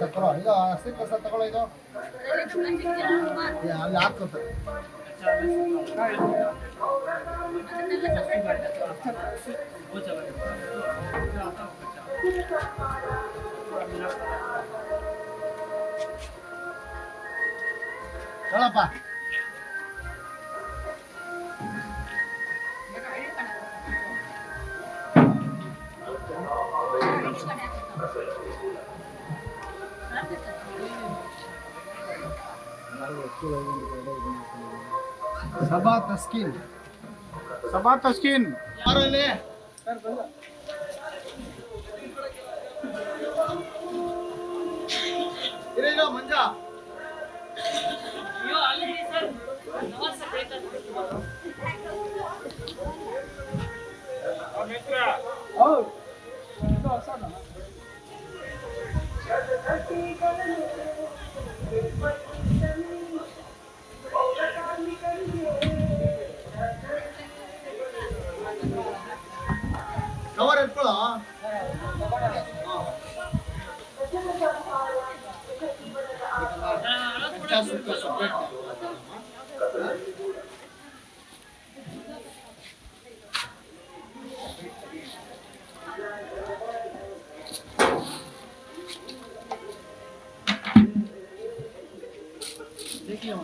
ಸಕ್ಕರ ಇದು sticker sir ತಗೊಳ್ಳೋ ಇದು. ಅಲ್ಲಿ ಹಾಕ್ತಾರೆ ಹೇಳಪ್ಪ. सबा तस्किन सबा तस्किन मंजा यो ऑलरेडी सर नवाज़ से ब्रेक कर और मित्र और तो ऐसा ना కవర్ ఎప్పుడు देखिए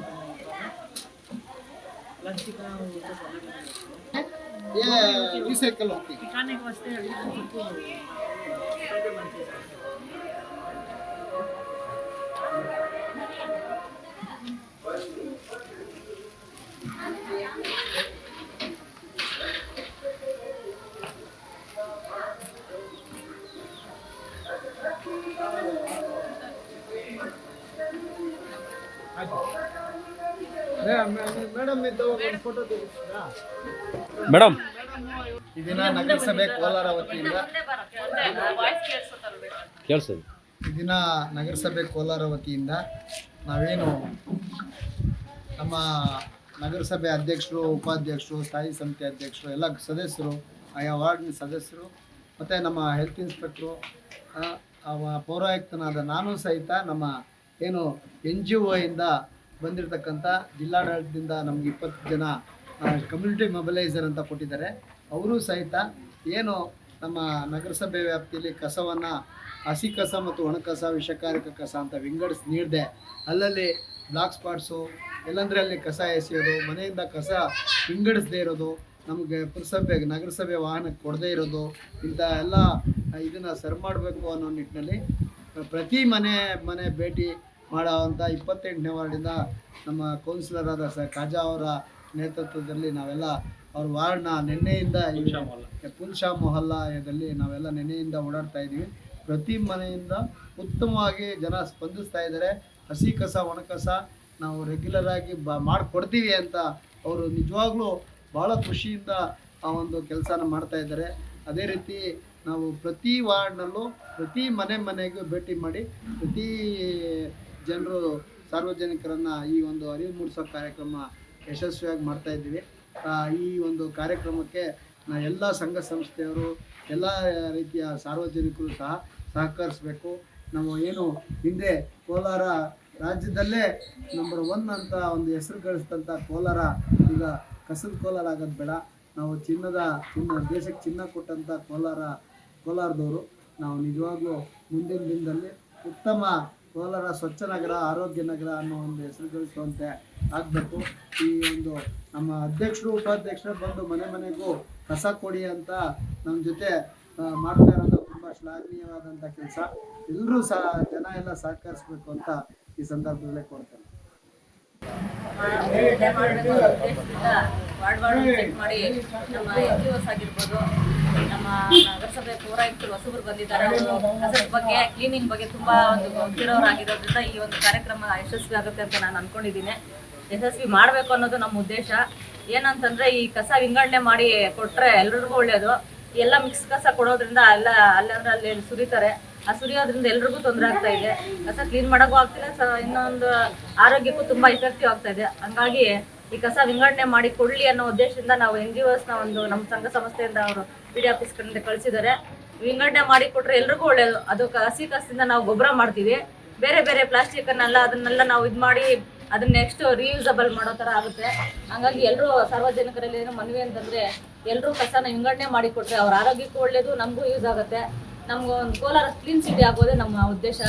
Yeah, you say kalau. Ikan yang kau setel itu betul. Saya cuma cerita. Madam ಈ ದಿನ ನಗರಸಭೆ ಕೋಲಾರ ವತಿಯಿಂದ ಕೇಳಿಸೋದು. ಈ ದಿನ ನಗರಸಭೆ ಕೋಲಾರ ವತಿಯಿಂದ ನಾವೇನು ನಮ್ಮ ನಗರಸಭೆ ಅಧ್ಯಕ್ಷರು ಉಪಾಧ್ಯಕ್ಷರು ಸ್ಥಾಯಿ ಸಮಿತಿ ಅಧ್ಯಕ್ಷರು ಎಲ್ಲ ಸದಸ್ಯರು ಆಯಾ ವಾರ್ಡ್ನ ಸದಸ್ಯರು ಮತ್ತು ನಮ್ಮ ಹೆಲ್ತ್ ಇನ್ಸ್ಪೆಕ್ಟ್ರು ಪೌರಾಯುಕ್ತನಾದ ನಾನು ಸಹಿತ ನಮ್ಮ ಏನು ಎನ್ ಜಿ ಒಯಿಂದ ಬಂದಿರತಕ್ಕಂಥ ಜಿಲ್ಲಾಡಳಿತದಿಂದ ನಮ್ಗೆ ಇಪ್ಪತ್ತು ಜನ ಕಮ್ಯುನಿಟಿ ಮೊಬಿಲೈಸರ್ ಅಂತ ಕೊಟ್ಟಿದ್ದಾರೆ. ಅವರು ಸಹಿತ ಏನು ನಮ್ಮ ನಗರಸಭೆ ವ್ಯಾಪ್ತಿಯಲ್ಲಿ ಕಸವನ್ನು ಹಸಿ ಕಸ ಮತ್ತು ಒಣಕಸ ವಿಷಕಾರಕ ಕಸ ಅಂತ ವಿಂಗಡಿಸಿ ನೀಡಿದೆ ಅಲ್ಲಲ್ಲಿ ಬ್ಲಾಕ್ ಸ್ಪಾಟ್ಸು ಎಲ್ಲಂದ್ರೆ ಅಲ್ಲಿ ಕಸ ಎಸೆಯೋದು, ಮನೆಯಿಂದ ಕಸ ವಿಂಗಡಿಸದೇ ಇರೋದು, ನಮಗೆ ಪುರಸಭೆ, ನಗರಸಭೆ ವಾಹನಕ್ಕೆ ಕೊಡದೇ ಇರೋದು, ಇಂಥ ಎಲ್ಲ ಇದನ್ನು ಸರಿ ಮಾಡಬೇಕು ಅನ್ನೋ ನಿಟ್ಟಿನಲ್ಲಿ ಪ್ರತಿ ಮನೆ ಮನೆ ಭೇಟಿ ಮಾಡೋವಂಥ ಇಪ್ಪತ್ತೆಂಟನೇ ವಾರ್ಡಿಂದ ನಮ್ಮ ಕೌನ್ಸಿಲರ್ ಆದ ಸರ್ ಕಾಜಾ ಅವರ ನೇತೃತ್ವದಲ್ಲಿ ನಾವೆಲ್ಲ ಅವ್ರ ವಾರ್ಡ್ನ ನಿನ್ನೆಯಿಂದ ಪುಲ್ಶಾ ಮೊಹಲ್ಲಾದಲ್ಲಿ ನಾವೆಲ್ಲ ನಿನ್ನೆಯಿಂದ ಓಡಾಡ್ತಾ ಇದ್ದೀವಿ. ಪ್ರತಿ ಮನೆಯಿಂದ ಉತ್ತಮವಾಗಿ ಜನ ಸ್ಪಂದಿಸ್ತಾ ಇದ್ದಾರೆ. ಹಸಿ ಕಸ ಒಣಕಸ ನಾವು ರೆಗ್ಯುಲರ್ ಆಗಿ ಬ ಮಾಡಿಕೊಡ್ತೀವಿ ಅಂತ ಅವರು ನಿಜವಾಗ್ಲೂ ಭಾಳ ಖುಷಿಯಿಂದ ಆ ಒಂದು ಕೆಲಸನ ಮಾಡ್ತಾ ಇದ್ದಾರೆ. ಅದೇ ರೀತಿ ನಾವು ಪ್ರತಿ ವಾರ್ಡ್ನಲ್ಲೂ ಪ್ರತಿ ಮನೆ ಮನೆಗೂ ಭೇಟಿ ಮಾಡಿ ಪ್ರತಿ ಜನರು ಸಾರ್ವಜನಿಕರನ್ನು ಈ ಒಂದು ಅರಿವು ಮೂಡಿಸೋ ಕಾರ್ಯಕ್ರಮ ಯಶಸ್ವಿಯಾಗಿ ಮಾಡ್ತಾ ಇದ್ದೀವಿ. ಆ, ಈ ಒಂದು ಕಾರ್ಯಕ್ರಮಕ್ಕೆ ನಾ ಎಲ್ಲ ಸಂಘ ಸಂಸ್ಥೆಯವರು ಎಲ್ಲ ರೀತಿಯ ಸಾರ್ವಜನಿಕರು ಸಹ ಸಹಕರಿಸಬೇಕು. ನಾವು ಏನು ಹಿಂದೆ ಕೋಲಾರ ರಾಜ್ಯದಲ್ಲೇ ನಂಬರ್ ಒನ್ ಅಂತ ಒಂದು ಹೆಸರು ಗಳಿಸಿದಂಥ ಕೋಲಾರ ಈಗ ಕಸದ ಕೋಲಾರ ಆಗೋದು ಬೇಡ. ನಾವು ಚಿನ್ನದ ಚಿನ್ನ ದೇಶಕ್ಕೆ ಚಿನ್ನ ಕೊಟ್ಟಂಥ ಕೋಲಾರ ಕೋಲಾರದವರು. ನಾವು ನಿಜವಾಗ್ಲೂ ಮುಂದಿನ ದಿನದಲ್ಲಿ ಉತ್ತಮ ಕೋಲಾರ ಸ್ವಚ್ಛ ನಗರ, ಆರೋಗ್ಯ ನಗರ ಅನ್ನೋ ಒಂದು ಹೆಸರು ಗಳಿಸುವಂತೆ ಆಗಬೇಕು. ಈ ಒಂದು ನಮ್ಮ ಅಧ್ಯಕ್ಷರು, ಉಪಾಧ್ಯಕ್ಷರು ಬಂದು ಮನೆ ಮನೆಗೂ ಕಸ ಕೊಡಿ ಅಂತ ನಮ್ಮ ಜೊತೆ ಮಾಡ್ತಾ ಇರೋದು ತುಂಬ ಶ್ಲಾಘನೀಯವಾದಂಥ ಕೆಲಸ. ಎಲ್ಲರೂ ಸಹ ಜನ ಎಲ್ಲ ಸಹಕರಿಸಬೇಕು ಅಂತ ಈ ಸಂದರ್ಭದಲ್ಲೇ ಕೊಡ್ತೇನೆ ವಾರ್ಡ್ ವಾರ್ಡ್ ಚೆಕ್ ಮಾಡಿ ನಮ್ಮ ಎನ್ ಜಿ ಓಸ್ ಆಗಿರ್ಬೋದು, ನಮ್ಮ ನಗರಸಭೆ ಪೌರಾಯುಕ್ತರು ಹೊಸಬರು ಬಂದಿದ್ದಾರೆ, ಅವರು ಕಸದ ಬಗ್ಗೆ ಕ್ಲೀನಿಂಗ್ ಬಗ್ಗೆ ತುಂಬಾ ಒಂದು ಗೊತ್ತಿರೋರಾಗಿರೋದ್ರಿಂದ ಈ ಒಂದು ಕಾರ್ಯಕ್ರಮ ಯಶಸ್ವಿ ಆಗುತ್ತೆ ಅಂತ ನಾನು ಅನ್ಕೊಂಡಿದ್ದೀನಿ. ಯಶಸ್ವಿ ಮಾಡಬೇಕು ಅನ್ನೋದು ನಮ್ಮ ಉದ್ದೇಶ. ಏನಂತಂದ್ರೆ ಈ ಕಸ ವಿಂಗಡಣೆ ಮಾಡಿ ಕೊಟ್ರೆ ಎಲ್ರಿಗೂ ಒಳ್ಳೆಯದು ಎಲ್ಲ ಮಿಕ್ಸ್ ಕಸ ಕೊಡೋದ್ರಿಂದ ಎಲ್ಲ ಅಲ್ಲಂದ್ರೆ ಅಲ್ಲಿ ಸುರಿತಾರೆ. ಆ ಸುರಿಯೋದ್ರಿಂದ ಎಲ್ರಿಗೂ ತೊಂದರೆ ಆಗ್ತಾ ಇದೆ. ಕಸ ಕ್ಲೀನ್ ಮಾಡೋಕ್ಕೂ ಆಗ್ತಿಲ್ಲ, ಸ ಇನ್ನೊಂದು ಆರೋಗ್ಯಕ್ಕೂ ತುಂಬ ಇಫೆಕ್ಟಿವ್ ಆಗ್ತಾ ಇದೆ. ಹಂಗಾಗಿ ಈ ಕಸ ವಿಂಗಡಣೆ ಮಾಡಿ ಕೊಡ್ಲಿ ಅನ್ನೋ ಉದ್ದೇಶದಿಂದ ನಾವು ಎನ್ ಜಿ ನ ಒಂದು ನಮ್ಮ ಸಂಘ ಸಂಸ್ಥೆಯಿಂದ ಅವರು ಪಿ ಡಿ ಆಫೀಸ್ ಕಡೆಯಿಂದ ಕಳಿಸಿದ್ದಾರೆ. ವಿಂಗಡಣೆ ಮಾಡಿ ಕೊಟ್ಟರೆ ಎಲ್ರಿಗೂ ಒಳ್ಳೆಯದು ಅದು ಹಸಿ ಕಸದಿಂದ ನಾವು ಗೊಬ್ಬರ ಮಾಡ್ತೀವಿ. ಬೇರೆ ಬೇರೆ ಪ್ಲಾಸ್ಟಿಕ್ ಅನ್ನೆಲ್ಲ ಅದನ್ನೆಲ್ಲ ನಾವು ಇದು ಮಾಡಿ ಅದನ್ನ ನೆಕ್ಸ್ಟ್ ರೀಯೂಸಬಲ್ ಮಾಡೋ ಥರ ಆಗುತ್ತೆ. ಹಂಗಾಗಿ ಎಲ್ಲರೂ ಸಾರ್ವಜನಿಕರಲ್ಲಿ ಏನೋ ಮನವಿ ಅಂತಂದ್ರೆ ಎಲ್ಲರೂ ಕಸನ ವಿಂಗಡಣೆ ಮಾಡಿ ಕೊಟ್ಟರೆ ಅವ್ರ ಆರೋಗ್ಯಕ್ಕೂ ಒಳ್ಳೇದು, ನಮಗೂ ಯೂಸ್ ಆಗುತ್ತೆ. ನಮ್ಗೆ ಒಂದು ಕೋಲಾರ ಕ್ಲೀನ್ ಸಿಟಿ ಆಗೋದೇ ನಮ್ಮ ಉದ್ದೇಶ.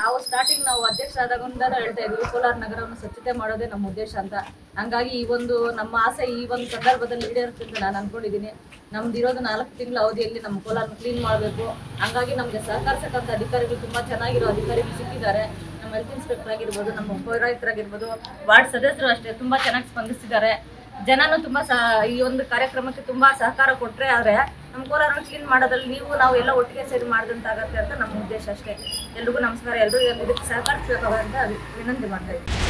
ನಾವು ಸ್ಟಾರ್ಟಿಂಗ್ ನಾವು ಅಧ್ಯಕ್ಷ ಆದಾಗ ಹೇಳ್ತಾ ಇದ್ವಿ, ಕೋಲಾರ ನಗರವನ್ನು ಸ್ವಚ್ಛತೆ ಮಾಡೋದೇ ನಮ್ಮ ಉದ್ದೇಶ ಅಂತ. ಹಂಗಾಗಿ ಈ ಒಂದು ನಮ್ಮ ಆಸೆ ಈ ಒಂದು ಸಂದರ್ಭದಲ್ಲಿ ಈಡೇರುತ್ತೆ ಅಂತ ನಾನು ಅನ್ಕೊಂಡಿದ್ದೀನಿ ನಮ್ದು ಇರೋದು ನಾಲ್ಕು ತಿಂಗಳ ಅವಧಿಯಲ್ಲಿ ನಮ್ಮ ಕೋಲಾರನ ಕ್ಲೀನ್ ಮಾಡಬೇಕು. ಹಂಗಾಗಿ ನಮಗೆ ಸಹಕರಿಸಕ್ಕಂಥ ಅಧಿಕಾರಿಗಳು ತುಂಬ ಚೆನ್ನಾಗಿರೋ ಅಧಿಕಾರಿಗಳು ಸಿಕ್ಕಿದ್ದಾರೆ. ನಮ್ಮ ಹೆಲ್ತ್ ಇನ್ಸ್ಪೆಕ್ಟರ್ ಆಗಿರ್ಬೋದು, ನಮ್ಮ ಪೌರಾಯುಕ್ತರಾಗಿರ್ಬೋದು, ವಾರ್ಡ್ ಸದಸ್ಯರು ಅಷ್ಟೇ ತುಂಬ ಚೆನ್ನಾಗಿ ಸ್ಪಂದಿಸಿದ್ದಾರೆ. ಜನನು ತುಂಬ ಸಹ ಈ ಒಂದು ಕಾರ್ಯಕ್ರಮಕ್ಕೆ ತುಂಬ ಸಹಕಾರ ಕೊಟ್ಟರೆ ಆದ್ರೆ ನಮ್ಮ ಕೋಲಾರ ಕ್ಲೀನ್ ಮಾಡೋದ್ರಲ್ಲಿ ನೀವು ನಾವು ಎಲ್ಲ ಒಟ್ಟಿಗೆ ಸೇರಿ ಮಾಡಿದಂತಾಗತ್ತೆ ಅಂತ ನಮ್ಮ ಉದ್ದೇಶ ಅಷ್ಟೇ. ಎಲ್ರಿಗೂ ನಮಸ್ಕಾರ. ಎಲ್ರಿಗೂ ಇದಕ್ಕೆ ಸಹಕರಿಸಬೇಕು ಅಂತ ವಿನಂತಿ ಮಾಡ್ತಾ ಇದ್ದೀನಿ.